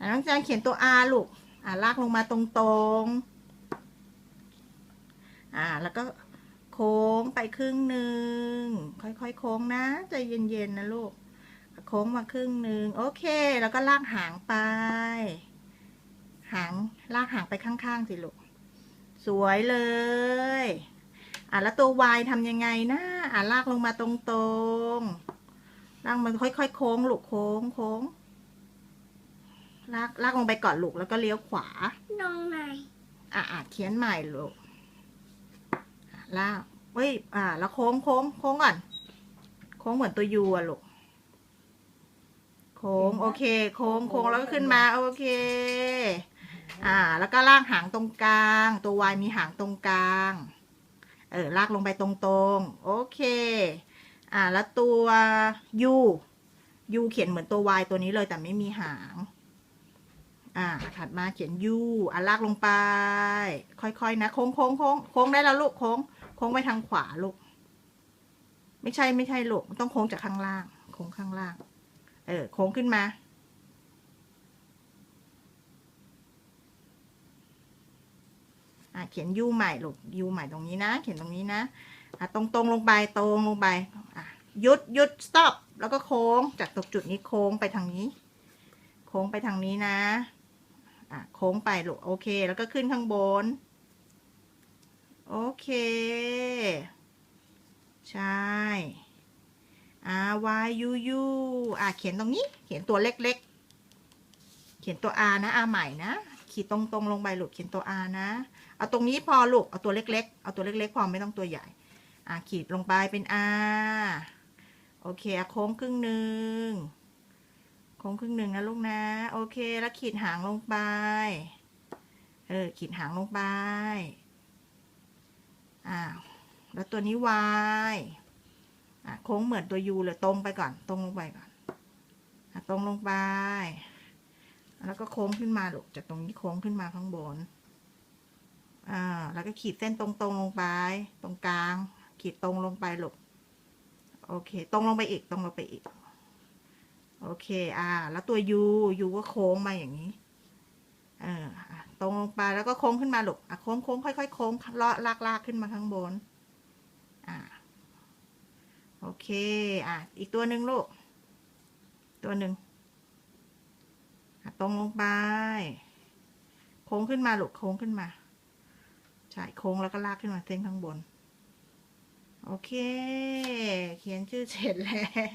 อะน้องจานเขียนตัว R ลูก อ่าลากลงมาตรงๆ อ่า แล้วก็โค้งไปครึ่งหนึ่ง ค่อยๆ โค้งนะ ใจเย็นๆ นะลูก โค้งมาครึ่งหนึ่ง โอเค แล้วก็ลากหางไป หาง ลากหางไปข้างๆ สิลูก สวยเลย อะแล้วตัว Y ทำยังไงนะ อะลากลงมาตรงๆลากมันค่อยๆ โค้งลูก โค้ง โค้ง ลากลากลงไปก่อนลูกแล้วก็เลี้ยวขวาน้องไหนอะอะเขียนใหม่ลูกอะลากเฮ้ย อ่า แล้วโค้งโค้งโค้งก่อน โค้งเหมือนตัวยูอะลูก โค้ง โอเค โค้งโค้งแล้วก็ขึ้นมา โอเค อ่า แล้วก็ลากหางตรงกลาง ตัววายมีหางตรงกลาง เออ ลากลงไปตรงๆ โอเค อ่า แล้วตัวยูยูเขียนเหมือนตัววายตัวนี้เลยแต่ไม่มีหาง อ่า ถัดมาเขียนยูอะลากลงไป ค่อยๆนะ โค้งโค้งโค้งโค้งได้แล้วลูก โค้ง โค้งไปทางขวาลูก ไม่ใช่ไม่ใช่ลูก ต้องโค้งจากข้างล่าง โค้งข้างล่าง เออ โค้งขึ้นมาอะเขียนยูใหม่ลูกยูใหม่ตรงนี้นะ เขียนตรงนี้นะอะตรงตรงลงไปตรงลงไปอะหยุดหยุด stop แล้วก็โค้งจากตรงจุดนี้โค้งไปทางนี้ โค้งไปทางนี้นะ อะโค้งไปลูกโอเค แล้วก็ขึ้นข้างบน โอเค ใช่ R Y U U อะเขียนตรงนี้ เขียนตัวเล็กๆ เขียนตัว R นะ R ใหม่นะ ขีดตรงๆ ลงไปลูกเขียนตัว R นะ เอาตรงนี้พอลูก เอาตัวเล็กๆ เอาตัวเล็กๆ พอไม่ต้องตัวใหญ่ อะขีดลงไปเป็น R โอเคโค้งครึ่งหนึ่ง โค้งครึ่งหนึ่งนะลูกนะ โอเค แล้วขีดหางลงไป เออ ขีดหางลงไป อ้าว แล้วตัวนี้ y อะโค้งเหมือนตัว u เลยตรงไปก่อน ตรงลงไปก่อนอะตรงลงไป แล้วก็โค้งขึ้นมาลูก จากตรงนี้โค้งขึ้นมาข้างบน อ่า แล้วก็ขีดเส้นตรงๆลงไป ตรงกลาง ขีดตรงลงไปลูก โอเค ตรงลงไปอีก ตรงลงไปอีก โอเค อ่า แล้วตัว u u ก็โค้งมาอย่างนี้ เอออะตรงลงไปแล้วก็โค้งขึ้นมาลูกอะโค้งโค้งค่อยๆโค้งเลาะลากลากขึ้นมาข้างบน อ่า โอเค อะ อีกตัวหนึ่งลูก ตัวหนึ่งอะตรงลงไป โค้งขึ้นมาลูกโค้งขึ้นมา ใช่ โค้งแล้วก็ลากขึ้นมาเส้นข้างบน โอเค เขียนชื่อเสร็จแล้ว